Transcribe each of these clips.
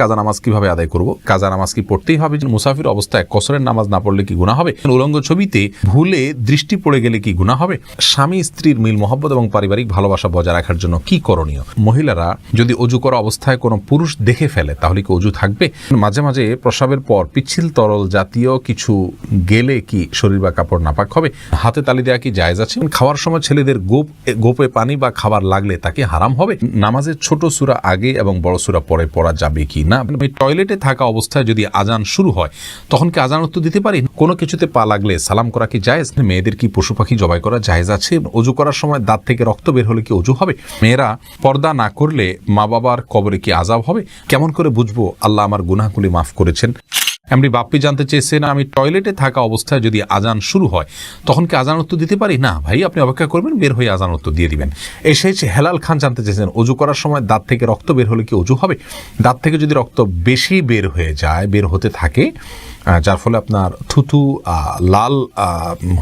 কাজা নামাজ কীভাবে আদায় করব? কাজা নামাজ কি পড়তেই হবে? মুসাফির অবস্থায় কসরের নামাজ না পড়লে কি গুণা হবে? উলঙ্গ ছবিতে ভুলে দৃষ্টি পড়ে গেলে কি গুণা হবে? স্বামী, স্ত্রীর মিল, মহব্বত এবং পারিবারিক ভালোবাসা বজায় রাখার জন্য কি করণীয়? মহিলারা যদি অজু করা অবস্থায় কোনো পুরুষ দেখে ফেলে, তাহলে কি অজু থাকবে? মাঝে মাঝে প্রসাবের পর পিচ্ছিল, তরল জাতীয় কিছু গেলে কি শরীর বা কাপড় নাপাক হবে? হাতে তালি দেওয়া কি জায়েজ আছে? খাওয়ার সময় ছেলেদের গোপ, গোপে পানি বা খাবার লাগলে তাকে হারাম হবে? নামাজের ছোট সুরা আগে এবং বড় সুরা পরে পড়া যাবে কি না আমি টয়লেটে থাকা অবস্থায় যদি আজান শুরু হয়, তখন কি আজান উত্তর দিতে পারি? কোনো কিছুতে পা লাগলে সালাম করা কি জায়েজ? মেয়েদের কি পশু পাখি জবাই করা জায়েজ আছে? অজু করার সময় দাঁত থেকে রক্ত বের হলে কি অজু হবে? মেয়েরা পর্দা না করলে মা বাবার কবরে কি আজাব হবে? কেমন করে বুঝব? আল্লাহ আমার গুনাহগুলি মাফ করেছেন। এমনি বাপ্পি জানতে চেয়েছেন, আমি টয়লেটে থাকা অবস্থায় যদি আজান শুরু হয়, তখন কি আজান উত্তর দিতে পারি? না ভাই, আপনি অপেক্ষা করবেন, বের হয়ে আজান উত্তর দিয়ে দিবেন। এসেছে হেলাল খান জানতে চেয়েছেন অজু করার সময় দাঁত থেকে রক্ত বের হলে কি অজু হবে? দাঁত থেকে যদি রক্ত বেশি বের হয়ে যায়, বের হতে থাকে যার ফলে আপনার থুতু লাল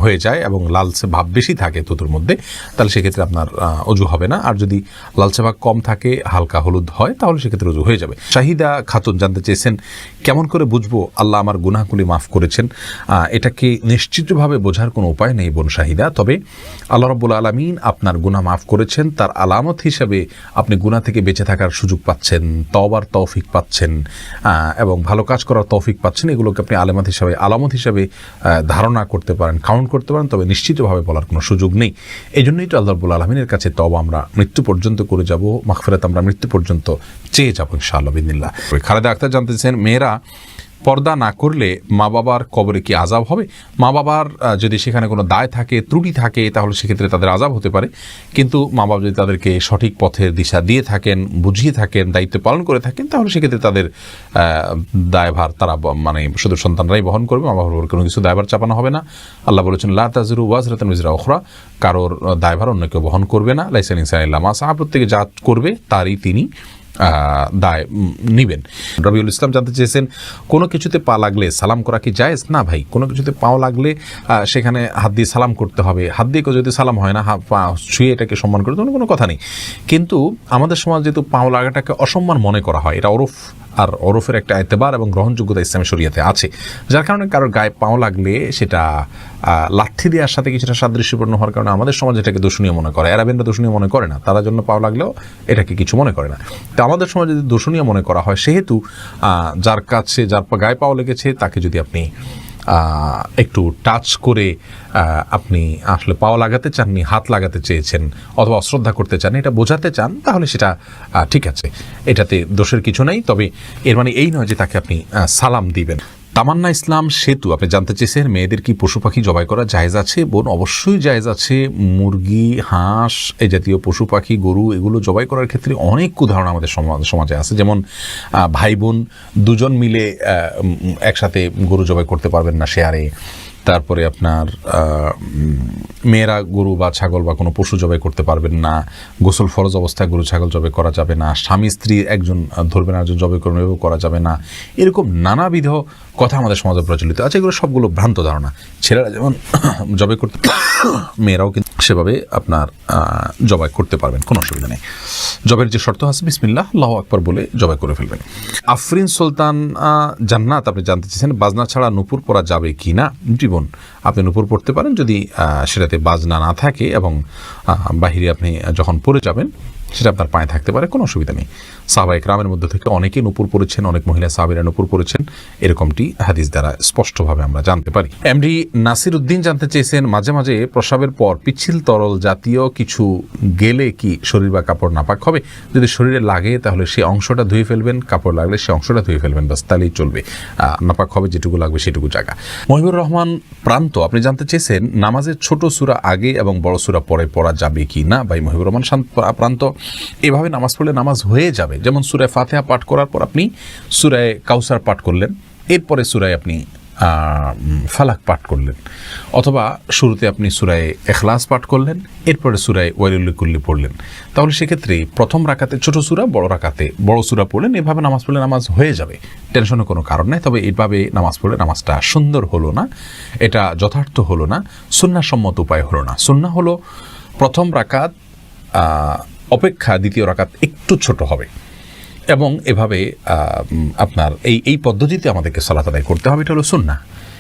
হয়ে যায় এবং লালচে ভাব বেশি থাকে থুতুর মধ্যে, তাহলে সেক্ষেত্রে আপনার অজু হবে না। আর যদি লালচে ভাব কম থাকে, হালকা হলুদ হয়, তাহলে সেক্ষেত্রে অজু হয়ে যাবে। শাহিদা খাতুন জানতে চেয়েছেন, কেমন করে বুঝব আল্লাহ আমার গুনাহগুলি মাফ করেছেন? এটাকে নিশ্চিতভাবে বোঝার কোনো উপায় নেই বোন শাহিদা। তবে আল্লাহ রব্বুল আলমিন আপনার গুনাহ মাফ করেছেন, তার আলামত হিসাবে আপনি গুনাহ থেকে বেঁচে থাকার সুযোগ পাচ্ছেন, তওবার তৌফিক পাচ্ছেন এবং ভালো কাজ করার তৌফিক পাচ্ছেন, এগুলোকে আপনি আলামত হিসাবে আলামত হিসাবে ধারণা করতে পারেন কাউন্ট করতে পারেন, তবে নিশ্চিতভাবে বলার কোনো সুযোগ নেই। এই জন্যই তো আল্লাহ রব্বুল আলমিনের কাছে তব আমরা মৃত্যু পর্যন্ত করে যাব, মাগফিরাত আমরা মৃত্যু পর্যন্ত চেয়ে যাব ইনশাআল্লাহ বিদিল্লা খালেদা আক্তার জানতেছেন মেয়েরা পর্দা না করলে মা বাবার কবরে কি আজাব হবে? মা বাবার যদি সেখানে কোনো দায় থাকে, ত্রুটি থাকে, তাহলে সেক্ষেত্রে তাদের আজাব হতে পারে। কিন্তু মা বাবা যদি তাদেরকে সঠিক পথের দিশা দিয়ে থাকেন, বুঝিয়ে থাকেন, দায়িত্ব পালন করে থাকেন, তাহলে সেক্ষেত্রে তাদের দায়ভার তারা মানে শুধু সন্তানরাই বহন করবে মা বাবার কোনো কিছু দায়ভার চাপানো হবে না। আল্লাহ বলেছেন, লা তাজরু ওয়াজরাতান মিজরা ওখরা কারোর দায়ভার অন্য কেউ বহন করবে না। লাইসেন ইনসান মা সাহা প্রত্যেকে যা করবে, তারই তিনি দায় নিবেন। রবিউল ইসলাম জানতে চেয়েছেন, কোনো কিছুতে পা লাগলে সালাম করা কি জায়েজ? না ভাই, কোনো কিছুতে পাও লাগলে সেখানে হাত দিয়ে সালাম করতে হবে। হাত দিয়ে যদি সালাম হয় না পা ছুঁয়ে এটাকে সম্মান করে তখন কোনো কথা নেই। কিন্তু আমাদের সমাজ যেহেতু পাও লাগাটাকে অসম্মান মনে করা হয়, এটা ওরফ আর ওরফের একটা এতেবার এবং গ্রহণযোগ্যতা ইসলামী শরিয়াতে আছে। যার কারণে কারোর গায়ে পাও লাগলে সেটা লাঠি দেওয়ার সাথে কিছুটা সাদৃশ্যপূর্ণ হওয়ার কারণে আমাদের সমাজ এটাকে দূষণীয় মনে করে। অ্যারাবিয়ানরা দূষণীয় মনে করে না। তারা জন্য পাও লাগলেও এটাকে কিছু মনে করে না। তো আমাদের সমাজে যদি দূষণীয় মনে করা হয়, সেহেতু যার কাছে, যার গায়ে পাও লেগেছে, তাকে যদি আপনি একটু টাচ করে আপনি আসলে পাওয়া লাগাতে চাননি হাত লাগাতে চেয়েছেন অথবা অশ্রদ্ধা করতে চান, এটা বোঝাতে চান, তাহলে সেটা ঠিক আছে। এটাতে দোষের কিছু নাই, তবে এর মানে এই নয় যে তাকে আপনি সালাম দিবেন। তামান্না ইসলাম সেতু, আপনি জানতে চেয়েছেন মেয়েদের কি পশু পাখি জবাই করা জায়েজ আছে? বোন, অবশ্যই জায়েজ আছে। মুরগি, হাঁস, এই জাতীয় পশু পাখি, গরু, এগুলো জবাই করার ক্ষেত্রে অনেক উদাহরণ আমাদের সমাজ- সমাজে আছে। যেমন ভাই বোন দুজন মিলে একসাথে গরু জবাই করতে পারবেন না শেয়ারে। তারপরে আপনার মেয়েরা গরু বা ছাগল বা কোনো পশু জবাই করতে পারবেন না, গোসল ফরজ অবস্থায় গরু ছাগল জবাই করা যাবে না, স্বামী স্ত্রী একজন ধরবেন একজন জবাই করবেন এভাবে করা যাবে না। এরকম নানাবিধ কথা আমাদের সমাজে প্রচলিত আছে, এগুলো সবগুলো ভ্রান্ত ধারণা। ছেলেরা যেমন জবাই করতে মেয়েরাও কিন্তু সেভাবে আপনার জবাই করতে পারবেন, কোনো অসুবিধা নেই। জবের যে শর্ত আছে, বিসমিল্লাহ, আল্লাহ আকবর বলে জবাই করে ফেলবেন। আফরিন সুলতান জান্নাত, আপনি জানতে চেয়েছেন, বাজনা ছাড়া নুপুর পরা যাবে কি না জীবন আপনি উপর পড়তে পারেন। যদি সেটাতে বাজনা না থাকে এবং বাহিরে আপনি যখন পড়ে যাবেন সেটা আপনার পায়ে থাকতে পারে, কোনো অসুবিধা নেই। সাহবাহিক রামের মধ্যে থেকে অনেকে নুপুর পড়েছেন, অনেক মহিলা সাহাবিরা নুপুর পড়েছেন, এরকমটি হাদিস দ্বারা স্পষ্টভাবে আমরা জানতে পারি। এমডি নাসির উদ্দিন জানতে চেয়েছেন, মাঝে মাঝে প্রসাবের পর পিচ্ছিল তরল জাতীয় কিছু গেলে কি শরীর বা কাপড় নাপাক হবে? যদি শরীরে লাগে, তাহলে সেই অংশটা ধুয়ে ফেলবেন, কাপড় লাগলে সেই অংশটা ধুয়ে ফেলবেন বাস তাহলেই চলবে। নাপাক হবে, যেটুকু লাগবে সেটুকু জায়গা। মহিবুর রহমান প্রান্ত, আপনি জানতে চেয়েছেন, নামাজের ছোট সুরা আগে এবং বড় সুরা পরে পড়া যাবে কি না? ভাই মহিবুর রহমান প্রান্ত। এভাবে নামাজ পড়লে নামাজ হয়ে যাবে। যেমন সুরায় ফাতেহা পাঠ করার পর আপনি সুরায় কাউসার পাঠ করলেন, এরপরে সুরায় আপনি ফালাক পাঠ করলেন, অথবা শুরুতে আপনি সুরায় এখলাস পাঠ করলেন, এরপরে সুরায় ওয়াইলুল্লিকুল্লি পড়লেন। তাহলে সেক্ষেত্রে প্রথম রাকাতে ছোট সুরা, বড় রাকাতে বড় সুরা পড়লেন, এভাবে নামাজ পড়লে নামাজ হয়ে যাবে। টেনশনের কোনো কারণ নেই, তবে এভাবে নামাজ পড়লে নামাজটা সুন্দর হলো না, এটা যথার্থ হলো না, সুন্নাসম্মত উপায় হলো না। সুন্না হলো প্রথম রাকাত অপেক্ষা দ্বিতীয় রাকাত একটু ছোট হবে। এবং এভাবে আপনার এই এই পদ্ধতিতে আমাদেরকে সালাত আদায় করতে হবে, এটা হলো সুন্না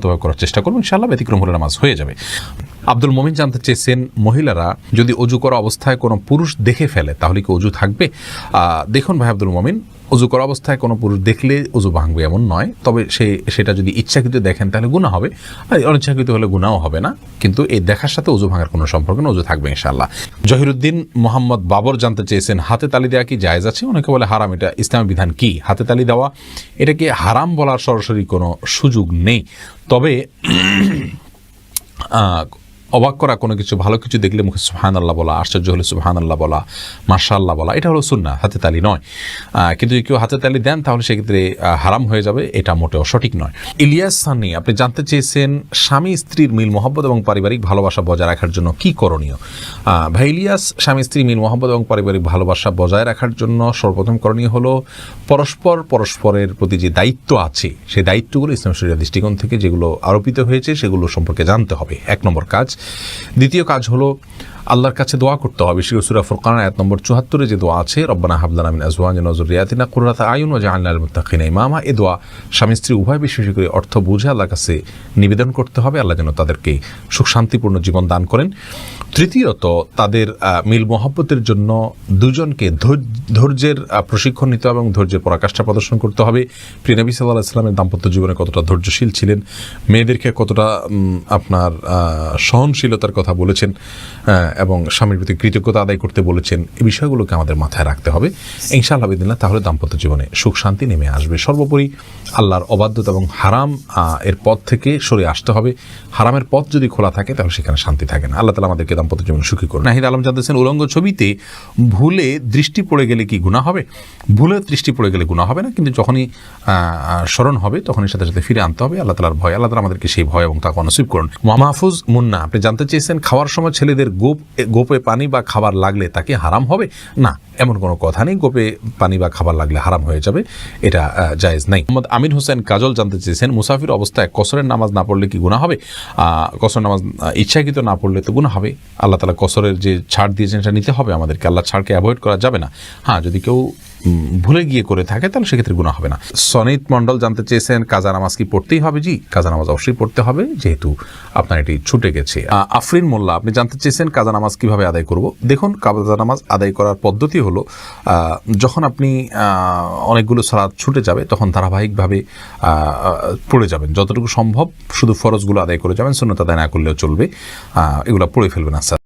সুন্নাসম্মতভাবে করার চেষ্টা করব। ইনশাল্লাহ ব্যতিক্রম হলে নামাজ হয়ে যাবে। আব্দুল মমিন জানতে চেয়েছেন, মহিলারা যদি অজু করা অবস্থায় কোনো পুরুষ দেখে ফেলে, তাহলে কি অজু থাকবে? দেখুন ভাই আব্দুল মমিন অজু করা অবস্থায় কোনো পুরুষ দেখলে অজু ভাঙবে এমন নয়। তবে সে, সেটা যদি ইচ্ছাকৃত দেখেন, তাহলে গুণা হবে। আর অনিচ্ছাকৃত হলে গুণাও হবে না। কিন্তু এই দেখার সাথে অজু ভাঙার কোনো সম্পর্ক না অজু থাকবে ইনশাআল্লাহ। জহিরুদ্দিন মোহাম্মদ বাবর জানতে চেয়েছেন, হাতে তালি দেওয়া কি জায়েজ আছে? অনেকে বলে হারাম, এটা ইসলামী বিধান কি? হাতে তালি দেওয়া, এটাকে হারাম বলার সরাসরি কোনো সুযোগ নেই। তবে অবাক করা কোনো কিছু, ভালো কিছু দেখলে মুখে সুহান আল্লাহ বলা, আশ্চর্য হলে সুহান আল্লাহ বলা মার্শা আল্লাহ বলা, এটা হলো সুন্না হাতে তালি নয়। কিন্তু কেউ হাতে তালি দেন, তাহলে সেক্ষেত্রে হারাম হয়ে যাবে, এটা মোটেও সঠিক নয়। ইলিয়াস সানি, আপনি জানতে চেয়েছেন স্বামী স্ত্রীর মিল, মহব্বত এবং পারিবারিক ভালোবাসা বজায় রাখার জন্য কি করণীয়? ভাই ইলিয়াস, স্বামী স্ত্রী মিল, মহব্বত এবং পারিবারিক ভালোবাসা বজায় রাখার জন্য সর্বপ্রথম করণীয় হলো, পরস্পর পরস্পরের প্রতি যে দায়িত্ব আছে, সেই দায়িত্বগুলো ইসলাম শরীর দৃষ্টিকোণ থেকে যেগুলো আরোপিত হয়েছে, সেগুলো সম্পর্কে জানতে হবে। এক নম্বর কাজ দ্বিতীয় কাজ হলো আল্লাহর কাছে দোয়া করতে হবে। শির সুরা ফুরকান এক নম্বর চুহাত্তরে যে দোয়া আছে রব্বানা হাবলানা মিন আজওয়াজ নজরিয়াতিনা কুররাতা আয়ুন ওয়া জাআলনা লিল মুত্তাকিনা ইমামা এই দোয়া স্বামী স্ত্রী উভয় বিশেষ করে অর্থ বুঝে আল্লাহর কাছে নিবেদন করতে হবে। আল্লাহ যেন তাদেরকে সুখ শান্তিপূর্ণ জীবন দান করেন। তৃতীয়ত তাদের মিল মহব্বতের জন্য দুজনকে ধৈর্য- ধৈর্যের প্রশিক্ষণ নিতে হবে এবং ধৈর্যের পরাকাষ্ঠা প্রদর্শন করতে হবে। প্রিয় নবী সাল্লাহ ইসলামের দাম্পত্য জীবনে কতটা ধৈর্যশীল ছিলেন মেয়েদেরকে কতটা আপনার আহ, সহনশীলতার কথা বলেছেন এবং স্বামীর প্রতি কৃতজ্ঞতা আদায় করতে বলেছেন, এই বিষয়গুলোকে আমাদের মাথায় রাখতে হবে। ইনশাআল্লাহ বিদিল্লাহ তাহলে দাম্পত্য জীবনে সুখ শান্তি নেমে আসবে। সর্বোপরি আল্লাহর অবাধ্যতা এবং হারাম এর পথ থেকে সরে আসতে হবে। হারামের পথ যদি খোলা থাকে, তাহলে সেখানে শান্তি থাকে না। আল্লাহ তালা আমাদেরকে দাম্পত্য জীবন সুখী করুন। নাহিদ আলম জানতেছেন, উলঙ্গ ছবিতে ভুলে দৃষ্টি পড়ে গেলে কি গুণা হবে? ভুলে দৃষ্টি পড়ে গেলে গুণা হবে না, কিন্তু যখনই স্মরণ হবে, তখনই সাথে সাথে ফিরে আনতে হবে। আল্লাহ তালার ভয়, আল্লাহ তালা আমাদেরকে সেই ভয় এবং তাকে নসিব করুন। মাহফুজ মুন্না, আপনি জানতে চেয়েছেন, খাওয়ার সময় ছেলেদের গোপ গোপে পানি বা খাবার লাগলে তাকে হারাম হবে? না, এমন কোনো কথা নেই। গোপে পানি বা খাবার লাগলে হারাম হয়ে যাবে। এটা জায়েজ নাই। মোহাম্মদ আমির হোসেন কাজল জানতে চেয়েছেন, মুসাফির অবস্থায় কসরের নামাজ না পড়লে কি গুণা হবে? কসর নামাজ ইচ্ছাকৃত না পড়লে তো গুণা হবে। আল্লাহ তালা কসরের যে ছাড় দিয়েছেন, সেটা নিতে হবে। আমাদেরকে আল্লাহ ছাড়কে অ্যাভয়েড করা যাবে না। হ্যাঁ যদি কেউ ভুলে গিয়ে করে থাকে, তাহলে সেক্ষেত্রে গুণা হবে না। সনিত মণ্ডল জানতে চেয়েছেন, কাজা নামাজ কি পড়তেই হবে? জি, কাজা নামাজ অবশ্যই পড়তে হবে, যেহেতু আপনার এটি ছুটে গেছে। আফরিন মোল্লা, আপনি জানতে চেয়েছেন কাজা নামাজ কীভাবে আদায় করব? দেখুন, কাজা নামাজ আদায় করার পদ্ধতি হলো যখন আপনি অনেকগুলো সালাদ ছুটে যাবে, তখন ধারাবাহিকভাবে পড়ে যাবেন। যতটুকু সম্ভব শুধু ফরজগুলো আদায় করে যাবেন শূন্যতা আদায় না করলেও চলবে। এগুলো পড়ে ফেলবেন আস্তে।